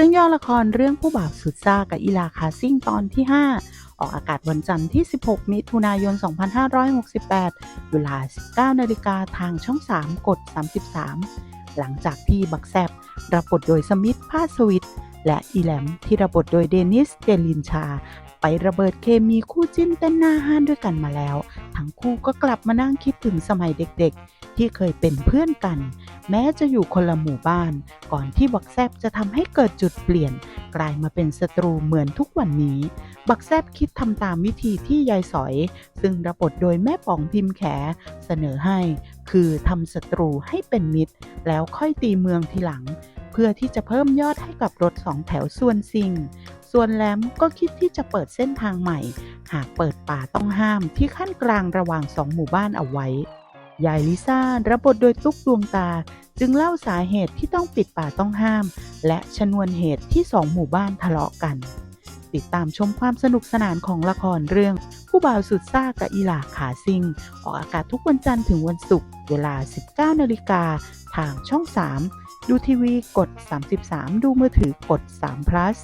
รื่องย่อละครเรื่องผู้บ่าวสุดซ่ากับอีลาคาซิ่งตอนที่ 5 ออกอากาศวันจันทร์ที่ 16 มิถุนายน 2568 เวลา 19นาฬิกาทางช่อง 3 กด 33 หลังจากที่บักแซบรับบทโดยสมิธพาสวิทและอีแลมที่รับบทโดยเดนิสเดลินชา ไประเบิดเคมีคู่จิ้นเต้นหน้าห้านด้วยกันมาแล้ว ทั้งคู่ก็กลับมานั่งคิดถึงสมัยเด็กๆ ที่เคยเป็นเพื่อนกัน แม้จะอยู่คนละหมู่บ้าน ก่อนที่บักแซบจะทำให้เกิดจุดเปลี่ยน กลายมาเป็นศัตรูเหมือนทุกวันนี้ บักแซบคิดทำตามวิธีที่ยายสอย ซึ่งรับบทโดยแม่ป๋องพิมพ์แขเสนอให้ คือทำศัตรูให้เป็นมิตร แล้วค่อยตีเมืองทีหลัง เพื่อที่จะเพิ่มยอดให้กับรถสองแถวส่วนซิง ส่วนแหลมก็คิดที่จะเปิดเส้นทางใหม่ หากเปิดป่าต้องห้ามที่ขั้นกลางระหว่างสองหมู่บ้านเอาไว้ ยายลิซ่ารับบทโดยตุ๊กดวงตา จึงเล่าสาเหตุที่ต้องปิดป่าต้องห้าม และชนวนเหตุที่สองหมู่บ้านทะเลาะกัน ติดตามชมความสนุกสนานของละครเรื่อง ผู้บ่าวสุดซ่ากับอีหลาขาซิง ออกอากาศทุกวันจันทร์ถึงวันศุกร์เวลา 19นาฬิกาทางช่อง 3 ดูทีวีกด 33 ดูมือถือกด3 plus